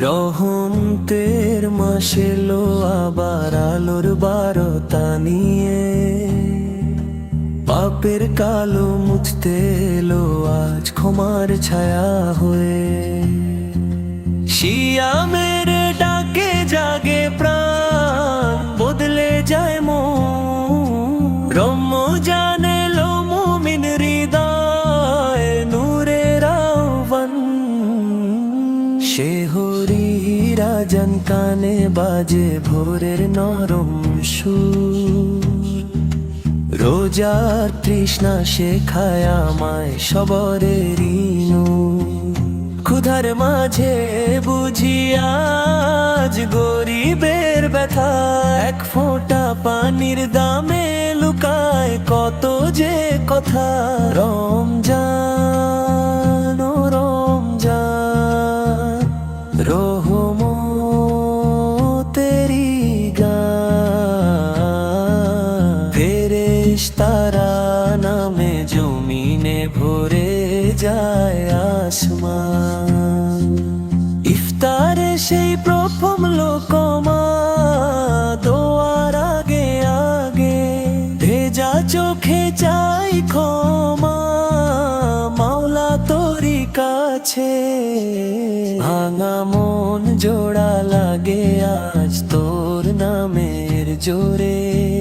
রহমতের মাসে লো আবার আলোর বারতা নিয়ে। পাপের কালো মুছতে এলো আজ ক্ষমার ছায়া হয়ে। শিয়ামের ডাকে, জাগে প্রাণ। রাজন কানে বাজে ভোরের নরম সুর। রোজার তৃষ্ণা শেখায় আমায় সবরের ক্ষুধার মাঝে বুঝি আজ গরিবের ব্যথা। এক ফোঁটা পানির দামে লুকায় কত যে কথা। রমজান ভরে যায় আসমান। ইফতারে সেই প্রথম লোকমা দোয়ার আগে আগে। ভেজা চোখে চাই ক্ষমা, মাওলা তোরি কাছে। ভাঙা মন জোড়া লাগে আজ তোর নামের জোরে।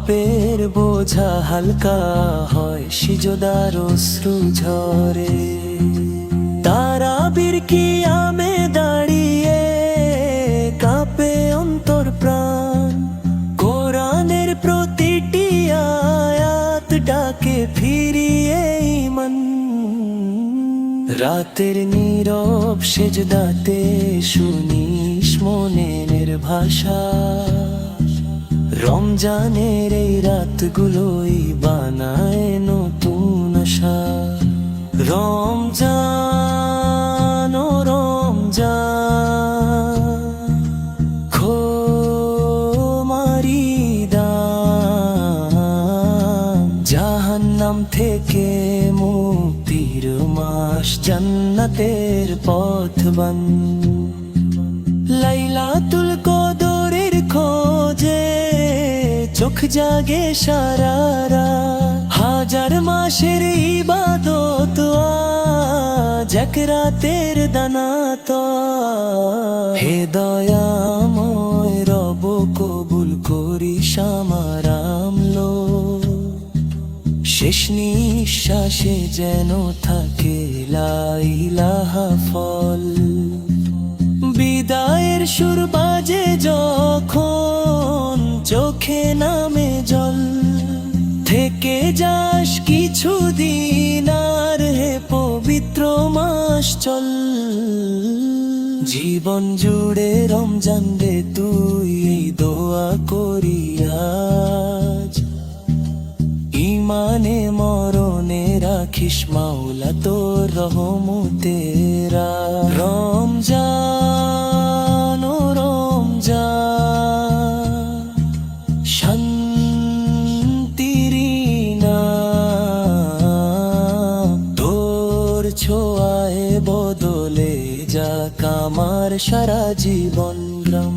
পাপের বোঝা হালকা হয় সিজদার অশ্রু ঝরে। তারা বিরকি আমে দাঁড়িয়ে কাঁপে অন্তর প্রাণ? কোরআনের প্রতিটি আয়াত ডাকে ফিরিয়ে মন রাতের নীরব সেজদাতে শুনিস মনের ভাষা। রমজানের এই রাতগুলোই বানায় নতুন আশা। রমজান ও রমজান খো মারি দান। জাহান্নাম থেকে মুক্তির মাস জান্নাতের পথবান লাইলাতুল কদরের খোঁজে চোখ জাগে সারারা হাজার মাসের ইবাদত রাতের দানা তো হে দয়াময় রব, কবুল করি আমার আমলো। শেষ নিঃশ্বাসে যেন থাকে লাইলাহা ফল। বিদায়ের সুর বাজে যখন চোখে নামে জল। থেকে যাস কিছুদিন আর হে পবিত্র মাস চল। জীবন জুড়ে রমজান রে, তুই এই দোয়া করি আজ। ইমানে মরণে রাখিস মাওলা তোর রহমতেরা ছোঁয়ায় বদলে যাক আমার সারা জীবন গ্রাম।